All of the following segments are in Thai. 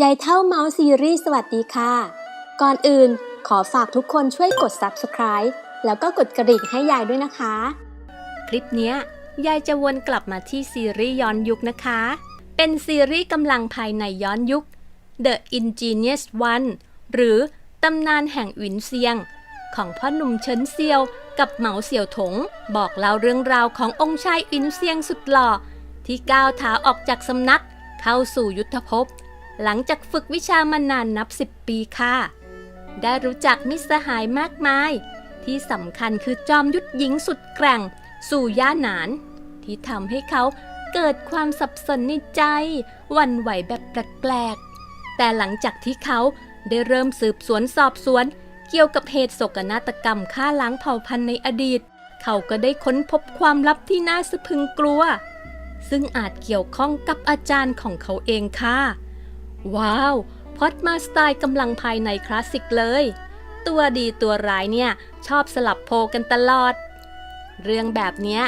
ยายเท่าเมาส์ซีรีส์สวัสดีค่ะ ก่อนอื่นขอฝากทุกคนช่วยกด subscribe แล้วก็กดกระดิ่งให้ยายด้วยนะคะ คลิปเนี้ยยายจะวนกลับมาที่ซีรีส์ย้อนยุคนะคะ เป็นซีรีส์กำลังภายในย้อนยุค The Ingenious One หรือตำนานแห่งหวินเซียง ของพ่อหนุ่มเฉินเซียวกับเหมาเสี่ยวถง บอกเล่าเรื่องราวขององค์ชายหวินเซียงสุดหล่อที่ก้าวเท้าออกจากสำนักเข้าสู่ยุทธภพ หลังจากฝึกวิชามานานนับสิบปีค่ะ ได้รู้จักมิตรสหายมากมาย ที่สำคัญคือจอมยุทธหญิงสุดแกร่ง สู่ย่าหนาน ที่ทำให้เขาเกิดความสับสนในใจวันไหวแบบแปลกๆ แต่หลังจากที่เขาได้เริ่มสืบสวนสอบสวน เกี่ยวกับเหตุโศกนาฏกรรมฆ่าล้างเผ่าพันธุ์ในอดีต เขาก็ได้ค้นพบความลับที่น่าสะพึงกลัว ซึ่งอาจเกี่ยวข้องกับอาจารย์ของเขาเองค่ะ ว้าว พอดมาสไตล์กำลังภายในคลาสสิกเลย ตัวดีตัวร้ายเนี่ย ชอบสลับโพกันตลอด เรื่องแบบเนี้ย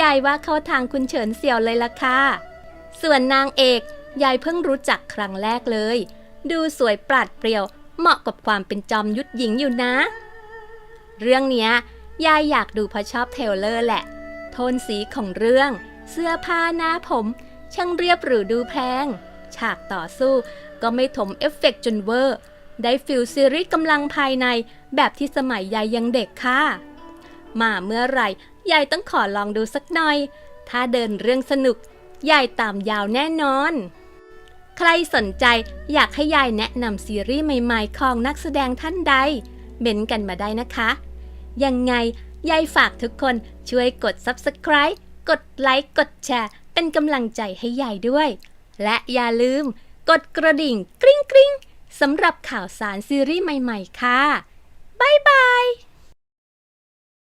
ยายว่าเข้าทางคุณเฉินเสี่ยวเลยล่ะค่ะ ส่วนนางเอกยายเพิ่งรู้จักครั้งแรกเลย ดูสวยปราดเปรียว เหมาะกับความเป็นจอมยุทธหญิงอยู่นะ เรื่องเนี้ยยายอยากดูเพราะชอบเทลเลอร์แหละ โทนสีของเรื่อง เสื้อผ้าหน้าผม ช่างเรียบหรูดูแพง ฉากต่อสู้ ก็ไม่ถมเอฟเฟกต์จนเวอร์ ได้ฟิลซีรีส์กำลังภายในแบบที่สมัยยายยังเด็กค่ะ มาเมื่อไหร่ยายต้องขอลองดูสักหน่อย ถ้าเดินเรื่องสนุกยายตามยาวแน่นอน ใครสนใจอยากให้ยายแนะนำซีรีส์ใหม่ๆ ของนักแสดงท่านใดเม้นกันมาได้นะคะ ยังไงยายฝากทุกคนช่วยกด Subscribe กดไลค์ กดแชร์ เป็นกำลังใจให้ยายด้วย และอย่าลืมกดกระดิ่งกริ๊งกริ๊งสำหรับข่าวสารซีรีส์ใหม่ ๆ ค่ะ บ๊ายบาย